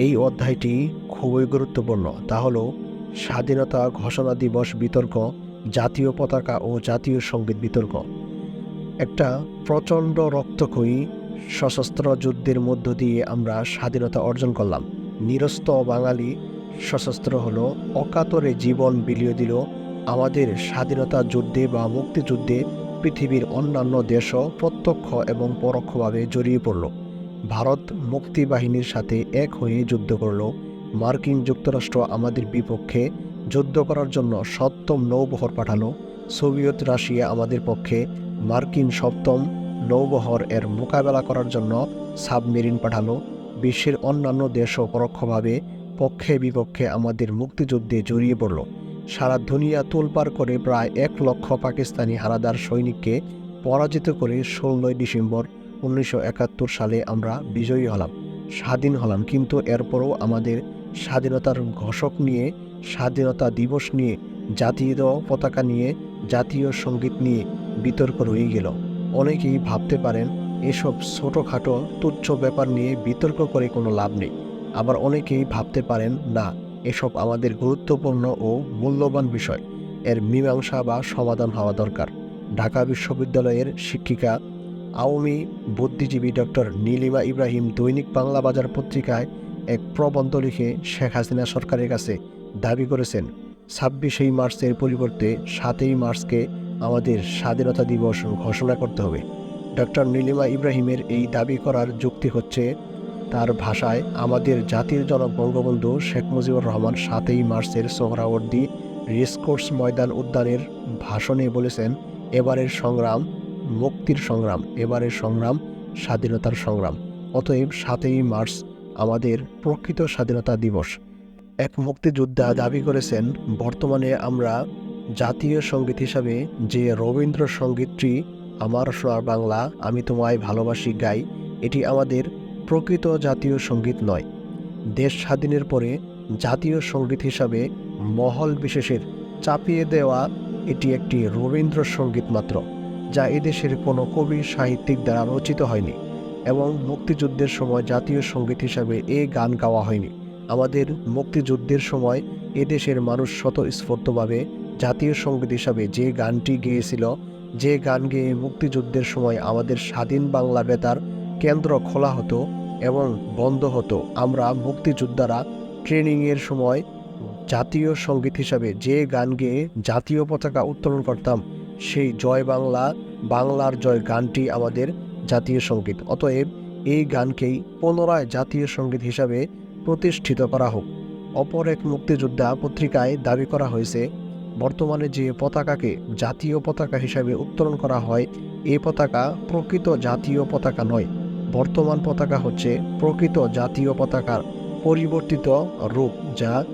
এই অধ্যায়টি খুবই গুরুত্বপূর্ণ। তা হলো, স্বাধীনতা ঘোষণা দিবস বিতর্ক, জাতীয় পতাকা ও জাতীয় সংগীত বিতর্ক। একটা প্রচণ্ড রক্তক্ষয়ী সশস্ত্র যুদ্ধের মধ্য দিয়ে আমরা স্বাধীনতা অর্জন করলাম। নিরস্ত বাঙালি সশস্ত্র হলো, অকাতরে জীবন বিলিয়ে দিল আমাদের স্বাধীনতা যুদ্ধে বা মুক্তিযুদ্ধে পৃথিবীর অন্যান্য দেশও প্রত্যক্ষ এবং পরোক্ষভাবে জড়িয়ে পড়ল। ভারত মুক্তি বাহিনীর সাথে এক হয়ে যুদ্ধ করল। মার্কিন যুক্তরাষ্ট্র আমাদের বিপক্ষে যুদ্ধ করার জন্য সপ্তম নৌবহর পাঠালো। সোভিয়েত রাশিয়া আমাদের পক্ষে মার্কিন সপ্তম নৌবহর এর মোকাবেলা করার জন্য সাবমেরিন পাঠালো। বিশ্বের অন্যান্য দেশও পরোক্ষভাবে পক্ষে বিপক্ষে আমাদের মুক্তিযুদ্ধে জড়িয়ে পড়ল। সারা দুনিয়া তোলপাড় করে প্রায় এক লক্ষ পাকিস্তানি হারাদার সৈনিককে পরাজিত করে ষোলোই ডিসেম্বর উনিশশো একাত্তর সালে আমরা বিজয়ী হলাম, স্বাধীন হলাম। কিন্তু এরপরও আমাদের স্বাধীনতার ঘোষক নিয়ে, স্বাধীনতা দিবস নিয়ে, জাতীয় পতাকা নিয়ে, জাতীয় সংগীত নিয়ে বিতর্ক রয়ে গেল। অনেকেই ভাবতে পারেন, এসব ছোটোখাটো তুচ্ছ ব্যাপার নিয়ে বিতর্ক করে কোনো লাভ নেই। আবার অনেকেই ভাবতে পারেন, না, এসব আমাদের গুরুত্বপূর্ণ ও মূল্যবান বিষয়। এর মীমাংসা বা সমাধান হওয়া দরকার। ঢাকা বিশ্ববিদ্যালয়ের শিক্ষিকা আওয়ামী বুদ্ধিজীবী ডক্টর নীলিমা ইব্রাহিম দৈনিক বাংলা বাজার পত্রিকায় এক প্রবন্ধ লিখে শেখ হাসিনা সরকারের কাছে দাবি করেছেন, ছাব্বিশে মার্চের পরিবর্তে সাতই মার্চকে আমাদের স্বাধীনতা দিবস ঘোষণা করতে হবে। ডক্টর নীলিমা ইব্রাহিমের এই দাবি করার যুক্তি হচ্ছে, তার ভাষায় আমাদের জাতির জনক বঙ্গবন্ধু শেখ মুজিবুর রহমান সাতই মার্চের সোহরাওয়ার্দী রেসকোর্স ময়দান উদ্যানের ভাষণে বলেছেন, এবারের সংগ্রাম মুক্তির সংগ্রাম, এবারের সংগ্রাম, স্বাধীনতার সংগ্রাম। অতএব সাতই মার্চ আমাদের প্রকৃত স্বাধীনতা দিবস। এক মুক্তিযোদ্ধা দাবি করেছেন, বর্তমানে আমরা জাতীয় সংগীত হিসাবে যে রবীন্দ্রসঙ্গীতটি, আমার সোনার বাংলা, আমি তোমায় ভালোবাসি গাই, এটি আমাদের প্রকৃত জাতীয় সংগীত নয়। দেশ স্বাধীনের পরে জাতীয় সংগীত হিসাবে মহল বিশেষের চাপিয়ে দেওয়া এটি একটি রবীন্দ্রসঙ্গীত মাত্র। যা এদেশের কোনো কবি, সাহিত্যিক দ্বারা রচিত হয়নি এবং মুক্তিযুদ্ধের সময় জাতীয় সংগীত হিসাবে এ গান গাওয়া হয়নি। আমাদের মুক্তিযুদ্ধের সময় এদেশের মানুষ স্বতঃস্ফূর্তভাবে জাতীয় সংগীত হিসাবে যে গানটি গেয়েছিল, যে গান গেয়ে মুক্তিযুদ্ধের সময় আমাদের স্বাধীন বাংলা বেতার কেন্দ্র খোলা হতো এবং বন্ধ হতো। আমরা মুক্তিযোদ্ধারা ট্রেনিংয়ের সময় জাতীয় সংগীত হিসাবে যে গান গেয়ে জাতীয় পতাকা উত্তোলন করতাম সেই জয় বাংলা, বাংলার জয় গানটি আমাদের জাতীয় সংগীত। অতএব এই গানকেই পুনরায় জাতীয় সংগীত হিসাবে প্রতিষ্ঠিত করা হোক। অপর এক মুক্তিযোদ্ধা পত্রিকায় দাবি করা হয়েছে, বর্তমানে যে পতাকাকে জাতীয় পতাকা হিসাবে উত্তোলন করা হয় এই পতাকা প্রকৃত জাতীয় পতাকা নয়। বর্তমান পতাকা হচ্ছে প্রকৃত জাতীয় পতাকার পরিবর্তিত রূপ, যা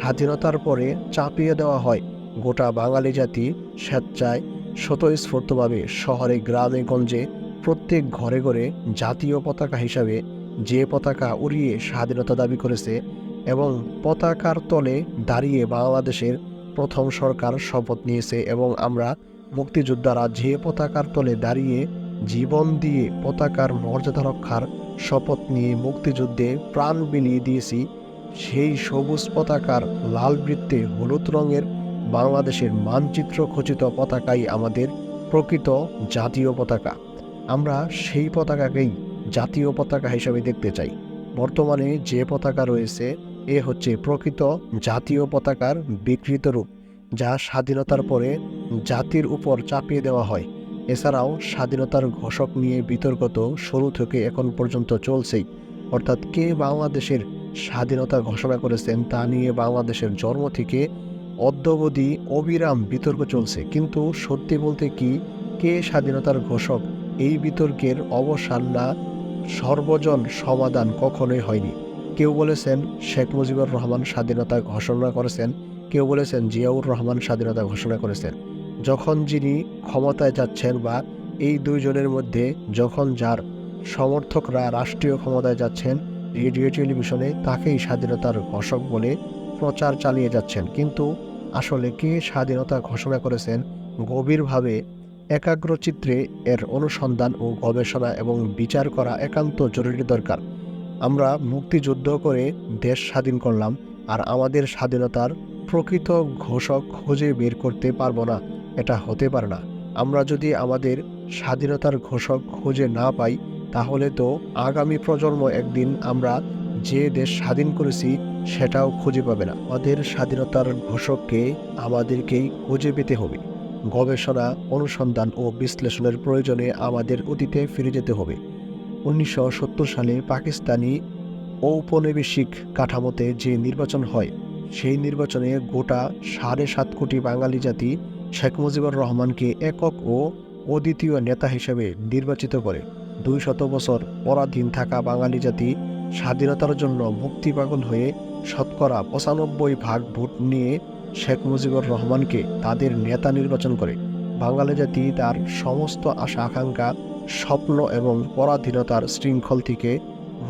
স্বাধীনতার পরে চাপিয়ে দেওয়া হয়। গোটা বাঙালি জাতি স্বেচ্ছায় স্বতঃস্ফূর্তভাবে শহরে, গ্রামে, গঞ্জে প্রত্যেক ঘরে ঘরে জাতীয় পতাকা হিসাবে যে পতাকা উড়িয়ে স্বাধীনতা দাবি করেছে এবং পতাকার তলে দাঁড়িয়ে বাংলাদেশের প্রথম সরকার শপথ নিয়েছে এবং আমরা মুক্তিযোদ্ধারা যে পতাকার তলে দাঁড়িয়ে জীবন দিয়ে পতাকার মর্যাদা রক্ষার শপথ নিয়ে মুক্তিযুদ্ধে প্রাণ বিলিয়ে দিয়েছি, সেই সবুজ পতাকার লাল বৃত্তে হলুদ রঙের বাংলাদেশের মানচিত্র খচিত পতাকাই আমাদের প্রকৃত জাতীয় পতাকা। আমরা সেই পতাকাকেই জাতীয় পতাকা হিসাবে দেখতে চাই। বর্তমানে যে পতাকা রয়েছে, এ হচ্ছে প্রকৃত জাতীয় পতাকার বিকৃত রূপ, যা স্বাধীনতার পরে জাতির উপর চাপিয়ে দেওয়া হয়। এছাড়াও স্বাধীনতার ঘোষক নিয়ে বিতর্ক তো শুরু থেকে এখন পর্যন্ত চলছেই। অর্থাৎ কে বাংলাদেশের স্বাধীনতা ঘোষণা করেছেন তা নিয়ে বাংলাদেশের জন্ম থেকে অদ্যবধি অবিরাম বিতর্ক চলছে। কিন্তু সত্যি বলতে কি, কে স্বাধীনতার ঘোষক? এই বিতর্কের অবসান না, সর্বজন সমাধান কখনোই হয়নি। কেউ বলেছেন শেখ মুজিবুর রহমান স্বাধীনতা ঘোষণা করেছেন, কেউ বলেছেন জিয়াউর রহমান স্বাধীনতা ঘোষণা করেছেন। যখন যিনি ক্ষমতায় যাচ্ছেন বা এই দুইজনের মধ্যে যখন যার সমর্থকরা রাষ্ট্রীয় ক্ষমতায় যাচ্ছেন, রেডিও টেলিভিশনে তাকেই স্বাধীনতার ঘোষক বলে প্রচার চালিয়ে যাচ্ছেন। কিন্তু আসলে কে স্বাধীনতা ঘোষণা করেছেন? গভীরভাবে একাগ্রচিত্রে এর অনুসন্ধান ও গবেষণা এবং বিচার করা একান্ত জরুরি দরকার। আমরা মুক্তিযুদ্ধ করে দেশ স্বাধীন করলাম আর আমাদের স্বাধীনতার প্রকৃত ঘোষক খুঁজে বের করতে পারব না, এটা হতে পারে না। আমরা যদি আমাদের স্বাধীনতার ঘোষক খুঁজে না পাই, তাহলে তো আগামী প্রজন্ম একদিন আমরা যে দেশ স্বাধীন করেছি সেটাও খুঁজে পাবে না। আমাদের স্বাধীনতার ঘোষককে আমাদেরকেই খুঁজে পেতে হবে। গবেষণা, অনুসন্ধান ও বিশ্লেষণের প্রয়োজনে আমাদের অতীতে ফিরে যেতে হবে। উনিশশো সত্তর সালে পাকিস্তানি ঔপনিবেশিক কাঠামোতে যে নির্বাচন হয়, সেই নির্বাচনে গোটা সাড়ে সাত কোটি বাঙালি জাতি শেখ মুজিবুর রহমানকে একক ও অদ্বিতীয় নেতা হিসেবে নির্বাচিত করে। দুই শত বছর পরাধীন থাকা বাঙালি জাতি স্বাধীনতার জন্য মুক্তি পাগল হয়ে শতকরা পঁচানব্বই ভাগ ভোট নিয়ে শেখ মুজিবুর রহমানকে তাদের নেতা নির্বাচন করে। বাঙালি জাতি তার সমস্ত আশা, আকাঙ্ক্ষা, স্বপ্ন এবং পরাধীনতার শৃঙ্খল থেকে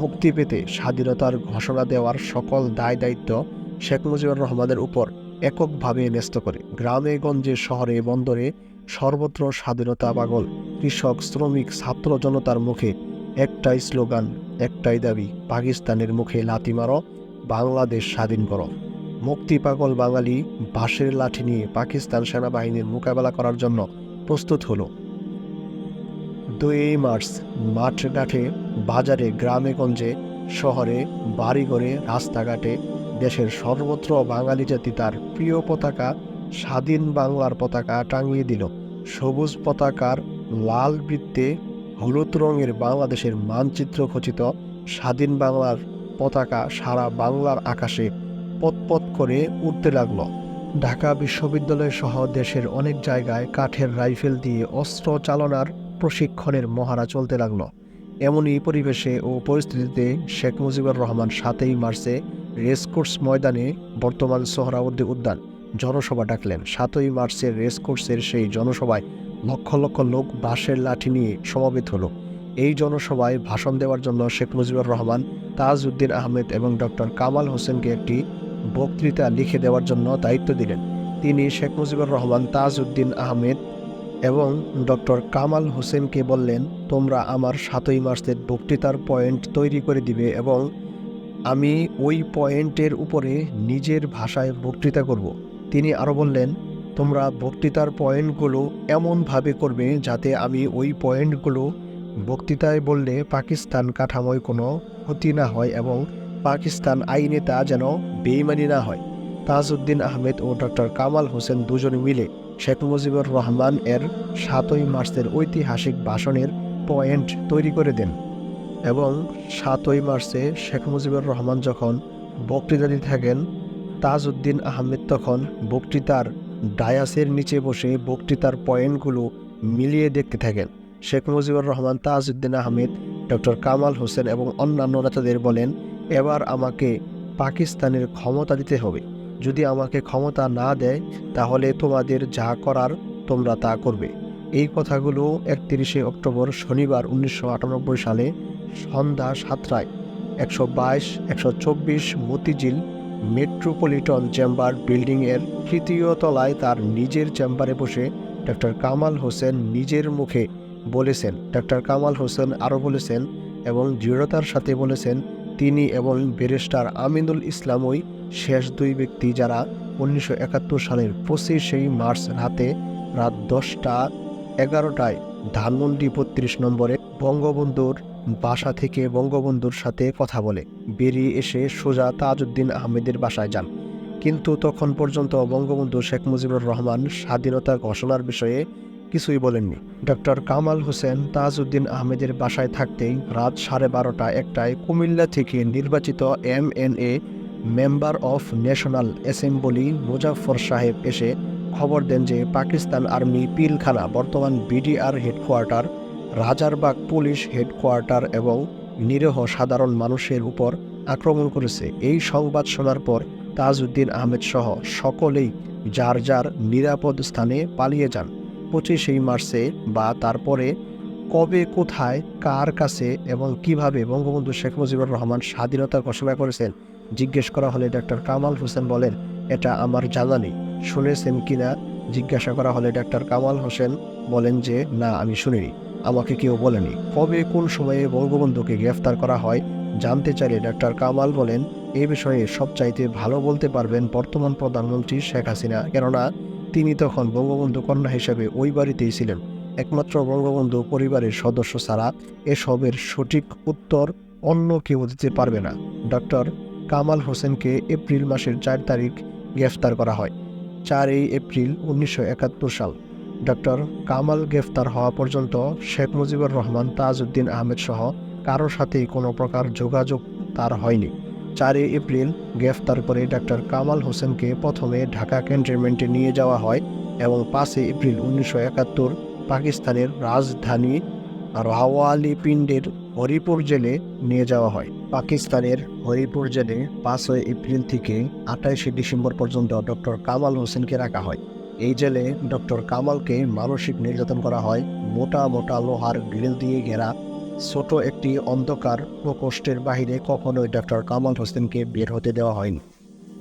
মুক্তি পেতে স্বাধীনতার ঘোষণা দেওয়ার সকল দায় দায়িত্ব শেখ মুজিবুর রহমানের উপর এককভাবে ন্যস্ত করে। গ্রামে, গঞ্জে, শহরে, বন্দরে সর্বত্র স্বাধীনতা পাগল, কৃষক, শ্রমিক, ছাত্র জনতার মুখে একটাই স্লোগান, একটাই দাবি, পাকিস্তানের মুখে লাথি মারো বাংলাদেশ স্বাধীন করো। মুক্তি পাগল বাঙালি বাঁশের লাঠি নিয়ে পাকিস্তান সেনাবাহিনীর মোকাবেলা করার জন্য প্রস্তুত হলো। দুই মার্চ মাঠঘাটে বাজারে, গ্রামে গঞ্জে, শহরে, বাড়িঘরে, রাস্তাঘাটে দেশের সর্বত্র বাঙালি জাতি তার প্রিয় পতাকা, স্বাধীন বাংলার পতাকা টাঙিয়ে দিল। সবুজ পতাকার লাল বৃত্তে হলুদ রঙের বাংলাদেশের মানচিত্র খচিত স্বাধীন বাংলার পতাকা সারা বাংলার আকাশে পতপত করে উঠতে লাগল। ঢাকা বিশ্ববিদ্যালয় সহ দেশের অনেক জায়গায় কাঠের রাইফেল দিয়ে অস্ত্র চালনার প্রশিক্ষণের মহারা চলতে লাগল। এমনই পরিবেশে ও পরিস্থিতিতে শেখ মুজিবুর রহমান সাতই মার্চে রেসকোর্স ময়দানে বর্তমান সোহরাওয়ার্দী উদ্যান জনসভা ডাকলেন। সাতই মার্চের রেসকোর্সের সেই জনসভায় লক্ষ লক্ষ লোক বাঁশের লাঠি নিয়ে সমবেত হলো। এই জনসভায় ভাষণ দেওয়ার জন্য শেখ মুজিবুর রহমান, তাজউদ্দিন আহমেদ এবং ডক্টর কামাল হোসেনকে একটি বক্তৃতা লিখে দেওয়ার জন্য দায়িত্ব দিলেন। তিনি শেখ মুজিবুর রহমান, তাজউদ্দিন আহমেদ এবং ডক্টর কামাল হোসেনকে বললেন, তোমরা আমার সাতই মার্চের বক্তৃতার পয়েন্ট তৈরি করে দিবে এবং আমি ওই পয়েন্টের উপরে নিজের ভাষায় বক্তৃতা করব। তিনি আরও বললেন, তোমরা বক্তৃতার পয়েন্টগুলো এমনভাবে করবে যাতে আমি ওই পয়েন্টগুলো বক্তৃতায় বললে, পাকিস্তান কাঠামোয় কোনো ক্ষতি না হয় এবং পাকিস্তান আইনে তা যেন বেইমানি না হয়। তাজউদ্দিন আহমেদ ও ডক্টর কামাল হোসেন দুজন মিলে শেখ মুজিবুর রহমান এর সাতই মার্চের ঐতিহাসিক ভাষণের পয়েন্ট তৈরি করে দেন এবং সাতই মার্চে শেখ মুজিবুর রহমান যখন বক্তৃতা দিতে থাকেন, তাজউদ্দিন আহমেদ তখন বক্তৃতার ডায়াসের নিচে বসে বক্তৃতার পয়েন্টগুলো মিলিয়ে দেখতে থাকেন। শেখ মুজিবুর রহমান তাজউদ্দিন আহমেদ, ডক্টর কামাল হোসেন এবং অন্যান্য নেতাদের বলেন, এবার আমাকে পাকিস্তানের ক্ষমতা দিতে হবে। যদি আমাকে ক্ষমতা না দেয়, তাহলে তোমাদের যা করার তোমরা তা করবে। এই কথাগুলো একত্রিশে অক্টোবর শনিবার উনিশশো আটানব্বই সালে সন্ধ্যা সাতটায় একশো বাইশ, একশো চব্বিশ মতিঝিল মেট্রোপলিটন চেম্বার বিল্ডিংয়ের তৃতীয় তলায় তার নিজের চেম্বারে বসে ডক্টর কামাল হোসেন নিজের মুখে বলেছেন। ডাক্তার কামাল হোসেন আরও বলেছেন এবং দৃঢ়তার সাথে বলেছেন, তিনি এবং ব্যারিস্টার আমিনুল ইসলাম ওই শেষ দুই ব্যক্তি যারা উনিশশো একাত্তর সালের পঁচিশে মার্চ রাতে রাত দশটা এগারোটায় ধানমন্ডি বত্রিশ নম্বরে বঙ্গবন্ধুর বাসা থেকে বঙ্গবন্ধুর সাথে কথা বলে। বেরিয়ে এসে সোজা তাজউদ্দিন আহমেদের বাসায় যান। কিন্তু তখন পর্যন্ত বঙ্গবন্ধু শেখ মুজিবুর রহমান স্বাধীনতা ঘোষণার বিষয়ে কিছুই বলেননি। ডক্টর কামাল হোসেন তাজউদ্দিন আহমেদের বাসায় থাকতেই রাত সাড়ে বারোটা একটায় কুমিল্লা থেকে নির্বাচিত M N A member of national assembly Muzaffar Saheb এসে খবর দেন যে পাকিস্তান আর্মি পিলখানা, বর্তমান BDR headquarter, Rajarbagh police headquarter এবং নিরীহ সাধারণ মানুষের উপর আক্রমণ করেছে। এই সংবাদ শোনার পর তাজউদ্দিন আহমেদ সহ সকলেই যার যার নিরাপদ স্থানে পালিয়ে যান। পঁচিশে মার্চে বা তারপরে কবে, কোথায়, কার কাছে এবং কীভাবে বঙ্গবন্ধু শেখ মুজিবুর রহমান স্বাধীনতা ঘোষণা করেছেন জিজ্ঞেস করা হলে ডক্টর কামাল হোসেন বলেন, এটা আমার জানা নেই। শুনেছেন কিনা জিজ্ঞাসা করা হলে ডক্টর কামাল হোসেন বলেন যে, না, আমি শুনিনি। আমাকে কেউ বলেনি। কবে, কোন সময়ে বঙ্গবন্ধুকে গ্রেফতার করা হয় জানতে চাইলে ডাক্তার কামাল বলেন, এ বিষয়ে সবচাইতে ভালো বলতে পারবেন বর্তমান প্রধানমন্ত্রী শেখ হাসিনা। কেননা তিনি তখন বঙ্গবন্ধু কন্যা হিসেবে ওই বাড়িতেই ছিলেন। একমাত্র বঙ্গবন্ধু পরিবারের সদস্য ছাড়া এসবের সঠিক উত্তর অন্য কেউ দিতে পারবে না। ডক্টর কামাল হোসেনকে এপ্রিল মাসের চার তারিখ গ্রেফতার করা হয়। চারই এপ্রিল উনিশশো একাত্তর সাল। ডক্টর কামাল গ্রেফতার হওয়া পর্যন্ত শেখ মুজিবুর রহমান তাজউদ্দিন আহমেদ সহ কারোর সাথেই কোনো প্রকার যোগাযোগ তার হয়নি। চারই এপ্রিল গ্রেফতার করে ডক্টর কামাল হোসেনকে প্রথমে ঢাকা ক্যান্টনমেন্টে নিয়ে যাওয়া হয় এবং পাঁচই এপ্রিল উনিশশো একাত্তর পাকিস্তানের রাজধানী রাওয়ালিপিন্ডের হরিপুর জেলে নিয়ে যাওয়া হয়। পাকিস্তানের হরিপুর জেলে পাঁচই এপ্রিল থেকে আঠাইশে ডিসেম্বর পর্যন্ত ডক্টর কামাল হোসেনকে রাখা হয়। এই জেলে ডক্টর কামালকে মানসিক নির্যাতন করা হয়, মোটা মোটা লোহার গ্রিল দিয়ে ঘেরা ছোট একটি অন্ধকার প্রকোষ্ঠের বাহিরে কখনোই ডক্টর কামাল হোসেনকে বের হতে দেওয়া হয়নি।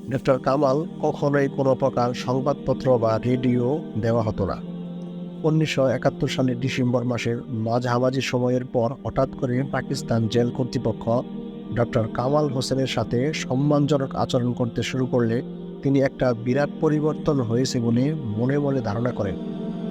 ডক্টর কামাল কখনোই কোনো প্রকার সংবাদপত্র বা রেডিও দেওয়া হতো না। উনিশশো একাত্তর সালের ডিসেম্বর মাসের মাঝামাঝি সময়ের পর হঠাৎ করে পাকিস্তান জেল কর্তৃপক্ষ ডক্টর কামাল হোসেনের সাথে সম্মানজনক আচরণ করতে শুরু করলে তিনি একটা বিরাট পরিবর্তন হয়েছে বলে মনে মনে ধারণা করেন।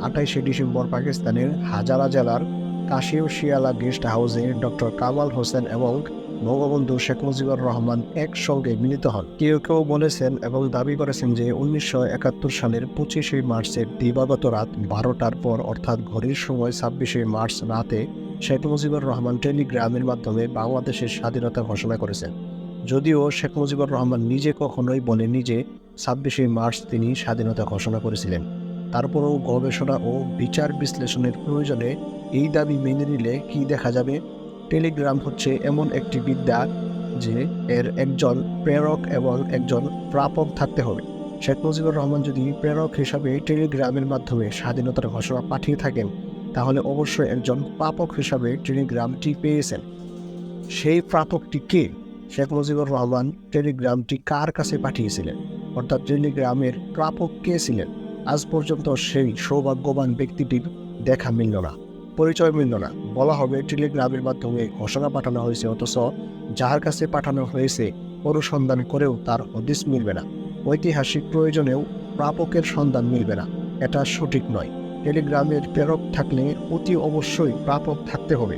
আঠাইশে ডিসেম্বর পাকিস্তানের হাজারা জেলার কাশিম শিয়ালা গেস্ট হাউসে ডক্টর কামাল হোসেন এবং বঙ্গবন্ধু শেখ মুজিবুর রহমান একসঙ্গে মিলিত হন। কেউ কেউ বলেছেন এবং দাবি করেছেন যে উনিশশো একাত্তর সালের পঁচিশে মার্চের দিবাগত রাত বারোটার পর অর্থাৎ ঘড়ির সময় ছাব্বিশে মার্চ রাতে শেখ মুজিবুর রহমান টেলিগ্রামের মাধ্যমে বাংলাদেশের স্বাধীনতা ঘোষণা করেছেন। যদিও শেখ মুজিবুর রহমান নিজে কখনোই বলেননি যে ছাব্বিশে মার্চ তিনি স্বাধীনতা ঘোষণা করেছিলেন। তারপরেও গবেষণা ও বিচার বিশ্লেষণের প্রয়োজনে এই দাবি মেনে নিলে কি দেখা যাবে? টেলিগ্রাম হচ্ছে এমন একটি বিদ্যা যে এর একজন প্রেরক এবং একজন প্রাপক থাকতে হবে। শেখ মুজিবুর রহমান যদি প্রেরক হিসাবে টেলিগ্রামের মাধ্যমে স্বাধীনতার ঘোষণা পাঠিয়ে থাকেন, তাহলে অবশ্যই একজন প্রাপক হিসাবে টেলিগ্রামটি পেয়েছেন। সেই প্রাপকটি কে? শেখ মুজিবুর রহমান টেলিগ্রামটি কার কাছে পাঠিয়েছিলেন? অর্থাৎ টেলিগ্রামের প্রাপক কে ছিলেন? আজ পর্যন্ত সেই সৌভাগ্যবান ব্যক্তিটির দেখা মিলল না, পরিচয় মিলল না। বলা হবে, টেলিগ্রামের মাধ্যমে ঘোষণা পাঠানো হয়েছে, অথচ যার কাছে পাঠানো হয়েছে অনুসন্ধান করেও তার হদিস মিলবে না। ঐতিহাসিক প্রয়োজনেও প্রাপকের সন্ধান মিলবে না, এটা সঠিক নয়। টেলিগ্রামের প্রেরক থাকলে অতি অবশ্যই প্রাপক থাকতে হবে।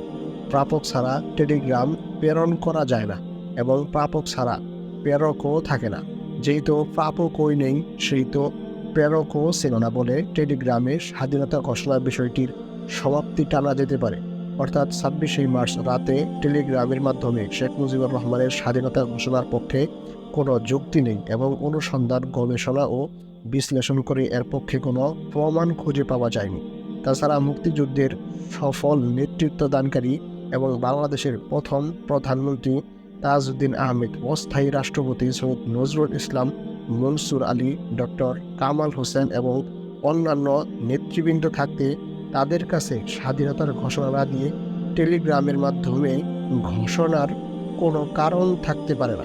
প্রাপক ছাড়া টেলিগ্রাম প্রেরণ করা যায় না এবং প্রাপক ছাড়া প্রেরকও থাকে না। যেহেতু প্রাপকই নেই, সেই তো প্রেরকও ছিল না বলে টেলিগ্রামে স্বাধীনতা ঘোষণার বিষয়টির সমাপ্তি টানা যেতে পারে। অর্থাৎ ছাব্বিশে মার্চ রাতে টেলিগ্রামের মাধ্যমে শেখ মুজিবুর রহমানের স্বাধীনতা ঘোষণার পক্ষে কোনো যুক্তি নেই এবং অনুসন্ধান, গবেষণা ও বিশ্লেষণ করে এর পক্ষে কোনো প্রমাণ খুঁজে পাওয়া যায়নি। তাছাড়া মুক্তিযুদ্ধের সফল নেতৃত্ব দানকারী এবং বাংলাদেশের প্রথম প্রধানমন্ত্রী তাজউদ্দিন আহমেদ অস্থায়ী রাষ্ট্রপতি সৈয়দ নজরুল ইসলাম মনসুর আলী, ডক্টর কামাল হোসেন এবং অন্যান্য নেতৃবৃন্দ থাকতে তাদের কাছে স্বাধীনতার ঘোষণা না দিয়ে টেলিগ্রামের মাধ্যমে ঘোষণার কোনো কারণ থাকতে পারে না।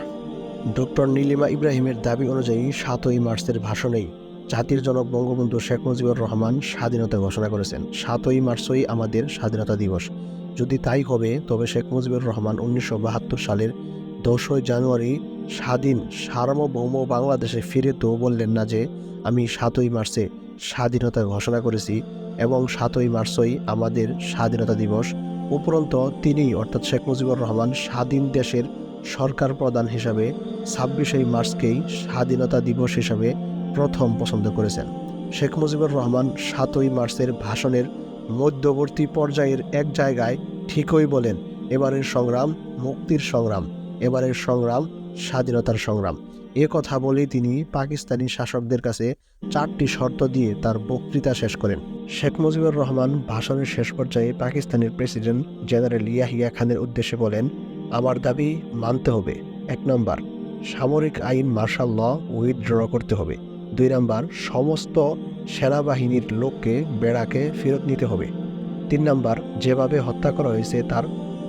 ডক্টর নীলিমা ইব্রাহিমের দাবি অনুযায়ী সাতই মার্চের ভাষণেই জাতির জনক বঙ্গবন্ধু শেখ মুজিবুর রহমান স্বাধীনতা ঘোষণা করেছেন। সাতই মার্চই আমাদের স্বাধীনতা দিবস। যদি তাই হবে, তবে শেখ মুজিবুর রহমান উনিশশো বাহাত্তর সালের দশই জানুয়ারি স্বাধীন সার্বভৌম বাংলাদেশে ফিরে তো বললেন না যে, আমি সাতই মার্চে স্বাধীনতা ঘোষণা করেছি এবং সাতই মার্চই আমাদের স্বাধীনতা দিবস। উপরন্ত তিনি অর্থাৎ শেখ মুজিবুর রহমান, স্বাধীন দেশের সরকার প্রধান হিসাবে ছাব্বিশে মার্চকেই স্বাধীনতা দিবস হিসাবে প্রথম পছন্দ করেছেন। শেখ মুজিবুর রহমান সাতই মার্চের ভাষণের মধ্যবর্তী পর্যায়ের এক জায়গায় ঠিকই বলেন, এবারের সংগ্রাম মুক্তির সংগ্রাম, এবারের সংগ্রাম স্বাধীনতার সংগ্রাম। এ কথা বলেই তিনি পাকিস্তানি শাসকদের কাছে চারটি শর্ত দিয়ে তার বক্তৃতা শেষ করেন। শেখ মুজিবুর রহমান ভাষণের শেষ পর্যায়ে পাকিস্তানের প্রেসিডেন্ট জেনারেল ইয়াহিয়া খানের উদ্দেশ্যে বলেন, আমার দাবি মানতে হবে। এক নম্বর, সামরিক আইন মার্শাল ল উইথড্র করতে হবে। দুই নম্বর, সমস্ত সেনাবাহিনীর লোককে বেড়াকে ফেরত নিতে হবে। তিন নম্বর, যেভাবে হত্যা করা হয়েছে তার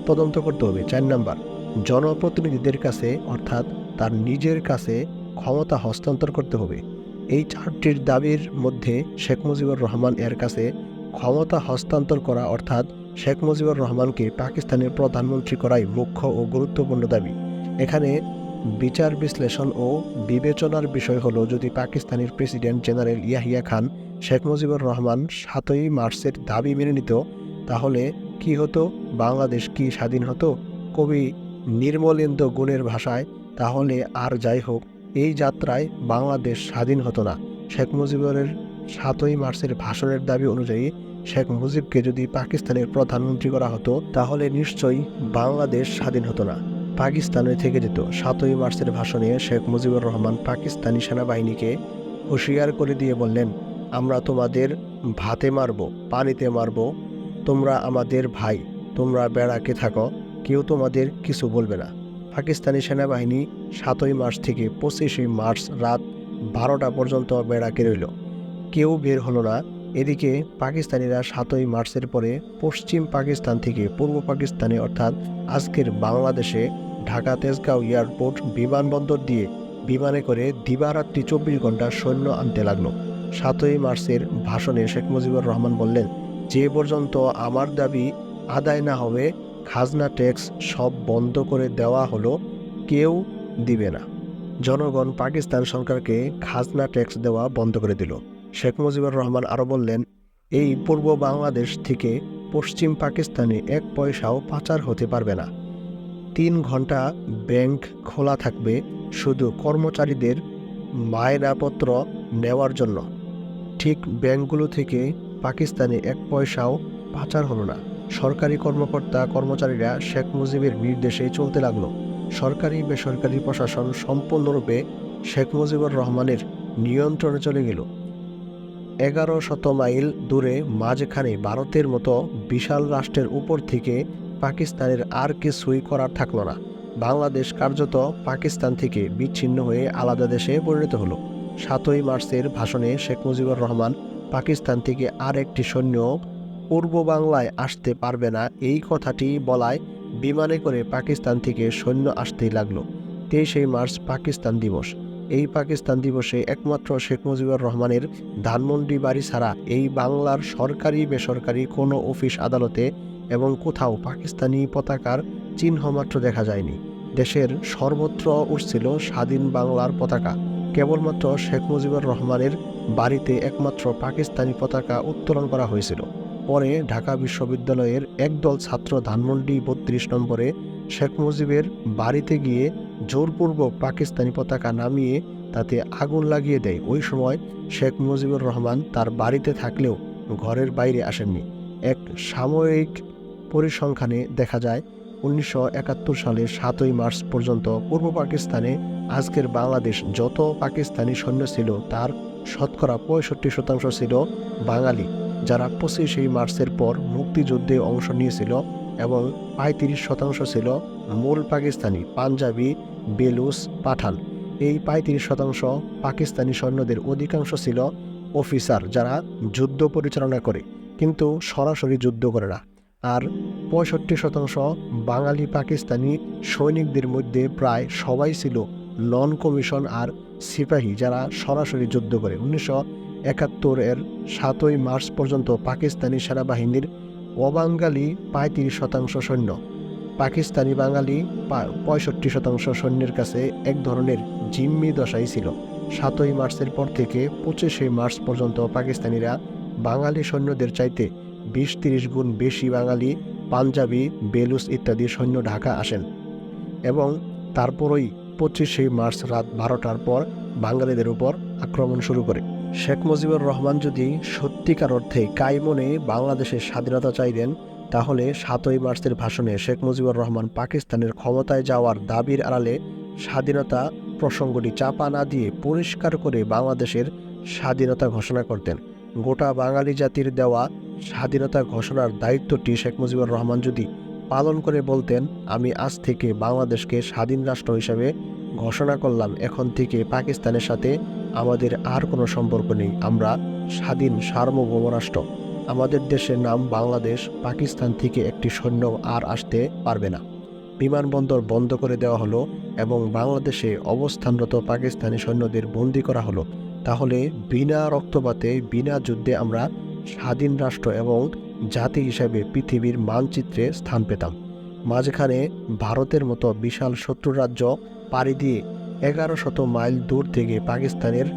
তদন্ত করতে হবে। চার নম্বর জনপ্রতিনিধিদের কাছে, অর্থাৎ তার নিজের কাছে, ক্ষমতা হস্তান্তর করতে হবে। এই চারটির দাবির মধ্যে শেখ মুজিবুর রহমান এর কাছে ক্ষমতা হস্তান্তর করা, অর্থাৎ শেখ মুজিবুর রহমানকে পাকিস্তানের প্রধানমন্ত্রী করাই মুখ্য ও গুরুত্বপূর্ণ দাবি। এখানে বিচার বিশ্লেষণ ও বিবেচনার বিষয় হলো, যদি পাকিস্তানের প্রেসিডেন্ট জেনারেল ইয়াহিয়া খান শেখ মুজিবুর রহমান সাতই মার্চের দাবি মেনে নিত, তাহলে কি হতো? বাংলাদেশ কি স্বাধীন হতো? কবি নির্মলেন্দ্র গুণের ভাষায়, তাহলে আর যাই হোক, এই যাত্রায় বাংলাদেশ স্বাধীন হতো না। শেখ মুজিবুরের সাতই মার্চের ভাষণের দাবি অনুযায়ী, শেখ মুজিবকে যদি পাকিস্তানের প্রধানমন্ত্রী করা হতো, তাহলে নিশ্চয়ই বাংলাদেশ স্বাধীন হতো না। পাকিস্তানে থেকে যেত। সাতই মার্চের ভাষণে শেখ মুজিবুর রহমান পাকিস্তানি সেনাবাহিনীকে হুঁশিয়ার করে দিয়ে বললেন, আমরা তোমাদের ভাতে মারব, পানিতে মারব। তোমরা আমাদের ভাই, তোমরা বেড়াকে থাকো। কেউ তোমাদের কিছু বলবে না। পাকিস্তানি সেনাবাহিনী সাতই মার্চ থেকে পঁচিশে মার্চ রাত বারোটা পর্যন্ত বেড়াকে রইল। কেউ বের হলো না। এদিকে পাকিস্তানিরা সাতই মার্চের পরে পশ্চিম পাকিস্তান থেকে পূর্ব পাকিস্তানে, অর্থাৎ আজকের বাংলাদেশে ঢাকা তেজগাঁও এয়ারপোর্ট বিমানবন্দর দিয়ে বিমানে করে দিবারাত্রি চব্বিশ ঘণ্টা সৈন্য আনতে লাগল। সাতই মার্চের ভাষণে শেখ মুজিবুর রহমান বললেন, যে পর্যন্ত আমার দাবি আদায় না হবে খাজনা ট্যাক্স সব বন্ধ করে দেওয়া হলো, কেউ দিবে না। জনগণ পাকিস্তান সরকারকে খাজনা ট্যাক্স দেওয়া বন্ধ করে দিল। শেখ মুজিবুর রহমান আরও বললেন, এই পূর্ব বাংলাদেশ থেকে পশ্চিম পাকিস্তানে এক পয়সাও পাচার হতে পারবে না। তিন ঘণ্টা ব্যাংক খোলা থাকবে শুধু কর্মচারীদের মায়নাপত্র নেওয়ার জন্য। ঠিক ব্যাংকগুলো থেকে পাকিস্তানে এক পয়সাও পাচার হলো না। সরকারি কর্মকর্তা কর্মচারীরা শেখ মুজিবের নির্দেশে চলতে লাগল। সরকারি, বেসরকারি প্রশাসন সম্পূর্ণরূপে শেখ মুজিবুর রহমানের নিয়ন্ত্রণে চলে গেল। এগারো শত মাইল দূরে মাঝখানে ভারতের মতো বিশাল রাষ্ট্রের উপর থেকে পাকিস্তানের আর কিছুই করার থাকল না। বাংলাদেশ কার্যত পাকিস্তান থেকে বিচ্ছিন্ন হয়ে আলাদা দেশে পরিণত হলো। সাতই মার্চের ভাষণে শেখ মুজিবুর রহমান পাকিস্তান থেকে আর একটি সৈন্য পূর্ব বাংলায় আসতে পারবে না, এই কথাটি বলায় বিমানে করে পাকিস্তান থেকে সৈন্য আসতেই লাগল। তেইশে মার্চ পাকিস্তান দিবস। এই পাকিস্তান দিবসে একমাত্র শেখ মুজিবুর রহমানের ধানমন্ডি বাড়ি ছাড়া এই বাংলার সরকারি, বেসরকারি কোনো অফিস, আদালতে এবং কোথাও পাকিস্তানি পতাকার চিহ্নমাত্র দেখা যায়নি। দেশের সর্বত্র উঠছিল স্বাধীন বাংলার পতাকা। কেবলমাত্র শেখ মুজিবুর রহমানের বাড়িতে একমাত্র পাকিস্তানি পতাকা উত্তোলন করা হয়েছিল। পরে ঢাকা বিশ্ববিদ্যালয়ের একদল ছাত্র ধানমন্ডি বত্রিশ নম্বরে শেখ মুজিবের বাড়িতে গিয়ে জোরপূর্বক পাকিস্তানি পতাকা নামিয়ে তাতে আগুন লাগিয়ে দেয়। ওই সময় শেখ মুজিবুর রহমান তার বাড়িতে থাকলেও ঘরের বাইরে আসেননি। এক সাময়িক পরিসংখ্যানে দেখা যায়, উনিশশো একাত্তর সাতই মার্চ পর্যন্ত পূর্ব পাকিস্তানে আজকের বাংলাদেশ যত পাকিস্তানি সৈন্য ছিল, তার শতকরা পঁয়ষট্টি শতাংশ ছিল বাঙালি। যারা পঁচিশে মার্চের পর মুক্তিযুদ্ধে অংশ নিয়েছিল এবং পঁয়ত্রিশ শতাংশ ছিল মূল পাকিস্তানি, পাঞ্জাবি বেলুস পাঠান। এই পঁয়ত্রিশ শতাংশ পাকিস্তানি সৈন্যদের অধিকাংশ ছিল অফিসার যারা যুদ্ধ পরিচালনা করে, কিন্তু সরাসরি যুদ্ধ করে না। আর পঁয়ষট্টি শতাংশ বাঙালি পাকিস্তানি সৈনিকদের মধ্যে প্রায় সবাই ছিল নন কমিশন আর সিপাহী যারা সরাসরি যুদ্ধ করে। উনিশশো একাত্তরের সাতই মার্চ পর্যন্ত পাকিস্তানি সেনাবাহিনীর অবাঙ্গালি পঁয়ত্রিশ শতাংশ সৈন্য। পাকিস্তানি বাঙালি পঁয়ষট্টি শতাংশ সৈন্যের কাছে এক ধরনের জিম্মি দশাই ছিল। সাতই মার্চের পর থেকে পঁচিশে মার্চ পর্যন্ত পাকিস্তানিরা বাঙালি সৈন্যদের চাইতে বিশ তিরিশ গুণ বেশি বাঙালি, পাঞ্জাবি বেলুস ইত্যাদি সৈন্য ঢাকা আসেন এবং তারপরই পঁচিশে মার্চ রাত বারোটার পর বাঙালিদের উপর আক্রমণ শুরু করে। শেখ মুজিবুর রহমান যদি সত্যিকার অর্থে কাইমনে বাংলাদেশের স্বাধীনতা চাইতেন, তাহলে সাতই মার্চের ভাষণে শেখ মুজিবুর রহমান পাকিস্তানের ক্ষমতায় যাওয়ার দাবির আড়ালে স্বাধীনতা প্রসঙ্গটি চাপা না দিয়ে পরিষ্কার করে বাংলাদেশের স্বাধীনতা ঘোষণা করতেন। গোটা বাঙালি জাতির দেওয়া স্বাধীনতা ঘোষণার দায়িত্বটি শেখ মুজিবুর রহমান যদি পালন করে বলতেন, আমি আজ থেকে বাংলাদেশকে স্বাধীন রাষ্ট্র হিসেবে ঘোষণা করলাম, এখন থেকে পাকিস্তানের সাথে আমাদের আর কোনো সম্পর্ক নেই। আমরা স্বাধীন সার্বভৌম রাষ্ট্র আমাদের দেশের নাম বাংলাদেশ, পাকিস্তান থেকে একটি সৈন্য আর আসতে পারবে না। বিমানবন্দর বন্ধ করে দেওয়া হলো এবং বাংলাদেশে অবস্থানরত পাকিস্তানি সৈন্যদের বন্দি করা হলো। তাহলে বিনা রক্তপাতে, বিনা যুদ্ধে আমরা স্বাধীন রাষ্ট্র এবং জাতি হিসাবে পৃথিবীর মানচিত্রে স্থান পেতাম। মাঝখানে ভারতের মতো বিশাল শত্রু রাজ্য পাড়ি দিয়ে এগারো শত মাইল দূর থেকে পাকিস্তানের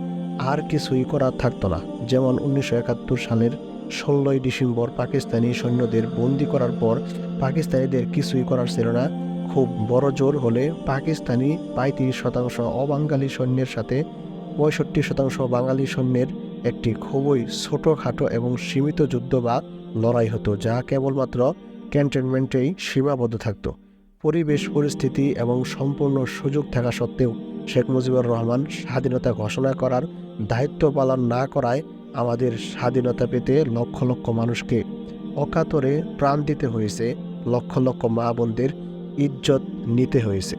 আর কিছুই করার থাকতো না। যেমন উনিশশো একাত্তর সালের ষোলোই ডিসেম্বর পাকিস্তানি সৈন্যদের বন্দি করার পর পাকিস্তানিদের কিছুই করার ছিল না। খুব বড় জোর হলে পাকিস্তানি পঁয়ত্রিশ শতাংশ অবাঙ্গালি সৈন্যের সাথে পঁয়ষট্টি শতাংশ বাঙালি সৈন্যের একটি খুবই ছোটোখাটো এবং সীমিত যুদ্ধ বা লড়াই হতো, যা কেবলমাত্র ক্যান্টনমেন্টেই সীমাবদ্ধ থাকতো। পরিবেশ পরিস্থিতি এবং সম্পূর্ণ সুযোগ থাকা সত্ত্বেও শেখ মুজিবুর রহমান স্বাধীনতা ঘোষণা করার দায়িত্ব পালন না করায় আমাদের স্বাধীনতা পেতে লক্ষ লক্ষ মানুষকে অকাতরে প্রাণ দিতে হয়েছে, লক্ষ লক্ষ মা বোনদের ইজ্জত নিতে হয়েছে।